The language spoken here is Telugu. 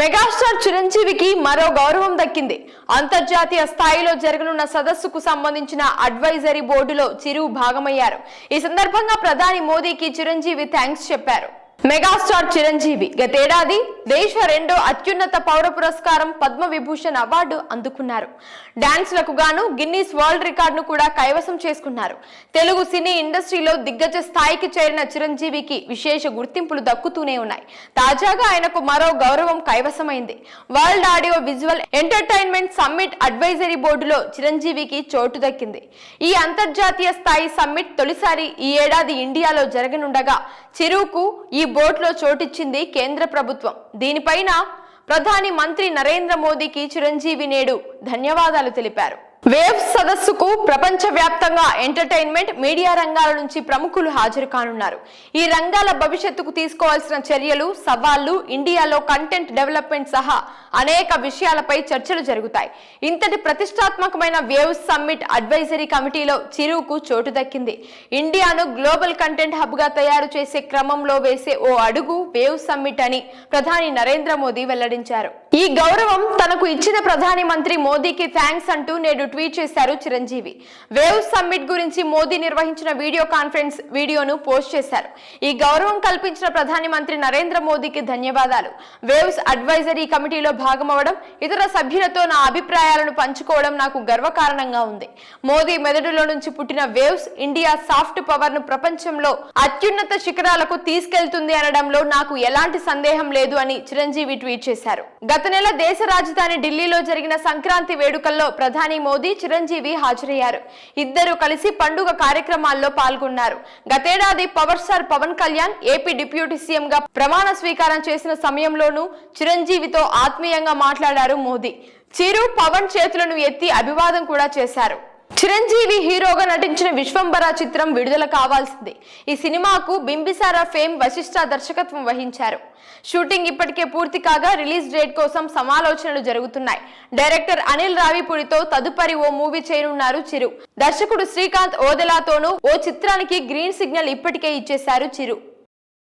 మెగాస్టార్ చిరంజీవికి మరో గౌరవం దక్కింది. అంతర్జాతీయ స్థాయిలో జరగనున్న సదస్సుకు సంబంధించిన అడ్వైజరీ బోర్డులో చిరు భాగమయ్యారు. ఈ సందర్భంగా ప్రధాని మోదీకి చిరంజీవి థ్యాంక్స్ చెప్పారు. మెగాస్టార్ చిరంజీవి గతేడాది దేశ రెండో అత్యున్నత పౌర పురస్కారం పద్మ విభూషణ్ అవార్డు అందుకున్నారు. డాన్స్లకు గాను గిన్నీస్ వరల్డ్ రికార్డును కూడా కైవసం చేసుకున్నారు. తెలుగు సినీ ఇండస్ట్రీలో దిగ్గజ స్థాయికి చేరిన చిరంజీవికి విశేష గుర్తింపులు దక్కుతూనే ఉన్నాయి. తాజాగా ఆయనకు మరో గౌరవం కైవసమైంది. World audio visual entertainment summit advisory బోర్డులో చిరంజీవికి చోటు దక్కింది. ఈ అంతర్జాతీయ స్థాయి సమ్మిట్ తొలిసారి ఈ ఏడాది ఇండియాలో జరగనుండగా చిరుకు ఈ బోర్డులో చోటిచ్చింది కేంద్ర ప్రభుత్వం. దీనిపైన ప్రధాని మంత్రి నరేంద్ర మోదీకి చిరంజీవి నేడు ధన్యవాదాలు తెలిపారు. వేవ్ సదస్సుకు ప్రపంచ వ్యాప్తంగా ఎంటర్టైన్మెంట్ మీడియా రంగాల నుంచి ప్రముఖులు హాజరు కానున్నారు. ఈ రంగాల భవిష్యత్తుకు తీసుకోవాల్సిన చర్యలు సవాళ్ళు ఇండియాలో కంటెంట్ డెవలప్మెంట్ సహా అనేక విషయాలపై చర్చలు జరుగుతాయి. ఇంతటి ప్రతిష్టాత్మకమైన వేవ్ సమ్మిట్ అడ్వైజరీ కమిటీలో చిరువుకు చోటు దక్కింది. ఇండియాను గ్లోబల్ కంటెంట్ హబ్గా తయారు చేసే క్రమంలో వేసే ఓ అడుగు వేవ్ సమ్మిట్ అని ప్రధాని నరేంద్ర మోదీ వెల్లడించారు. ఈ గౌరవం తనకు ఇచ్చిన ప్రధాని మంత్రి మోదీకి థ్యాంక్స్ అంటూ నేడు ట్వీట్ చేశారు చిరంజీవి. వేవ్ సమ్మిట్ గురించి మోదీ నిర్వహించిన వీడియో కాన్ఫరెన్స్ వీడియోను పోస్ట్ చేశారు. ఈ గౌరవం కల్పించిన ప్రధాని మంత్రి నరేంద్ర మోదీకి ధన్యవాదాలు. వేవ్స్ అడ్వైజరీ కమిటీలో భాగమవడం ఇతర సభ్యులతో నా అభిప్రాయాలను పంచుకోవడం నాకు గర్వకారణంగా ఉంది. మోదీ మెదడులో నుంచి పుట్టిన వేవ్స్ ఇండియా సాఫ్ట్ పవర్ను ప్రపంచంలో అత్యున్నత శిఖరాలకు తీసుకెళ్తుంది అనడంలో నాకు ఎలాంటి సందేహం లేదు అని చిరంజీవి ట్వీట్ చేశారు. గత నెల దేశ రాజధాని ఢిల్లీలో జరిగిన సంక్రాంతి వేడుకల్లో ప్రధాని మోదీ చిరంజీవి హాజరయ్యారు. ఇద్దరు కలిసి పండుగ కార్యక్రమాల్లో పాల్గొన్నారు. గతేడాది power star Pawan Kalyan AP deputy CM గా ప్రమాణ స్వీకారం చేసిన సమయంలోనూ చిరంజీవితో ఆత్మీయంగా మాట్లాడారు మోదీ. చిరు పవన్ చేతులను ఎత్తి అభివాదం కూడా చేశారు. చిరంజీవి హీరోగా నటించిన విశ్వంబర చిత్రం విడుదల కావాల్సిందే. ఈ సినిమాకు బింబిసారా ఫేమ్ వశిష్ఠ దర్శకత్వం వహించారు. షూటింగ్ ఇప్పటికే పూర్తి కాగా రిలీజ్ డేట్ కోసం సమాలోచనలు జరుగుతున్నాయి. డైరెక్టర్ అనిల్ రావిపూడితో తదుపరి ఓ మూవీ చేయనున్నారు చిరు. దర్శకుడు శ్రీకాంత్ ఓదెలాతోనూ ఓ చిత్రానికి గ్రీన్ సిగ్నల్ ఇప్పటికే ఇచ్చేశారు చిరు.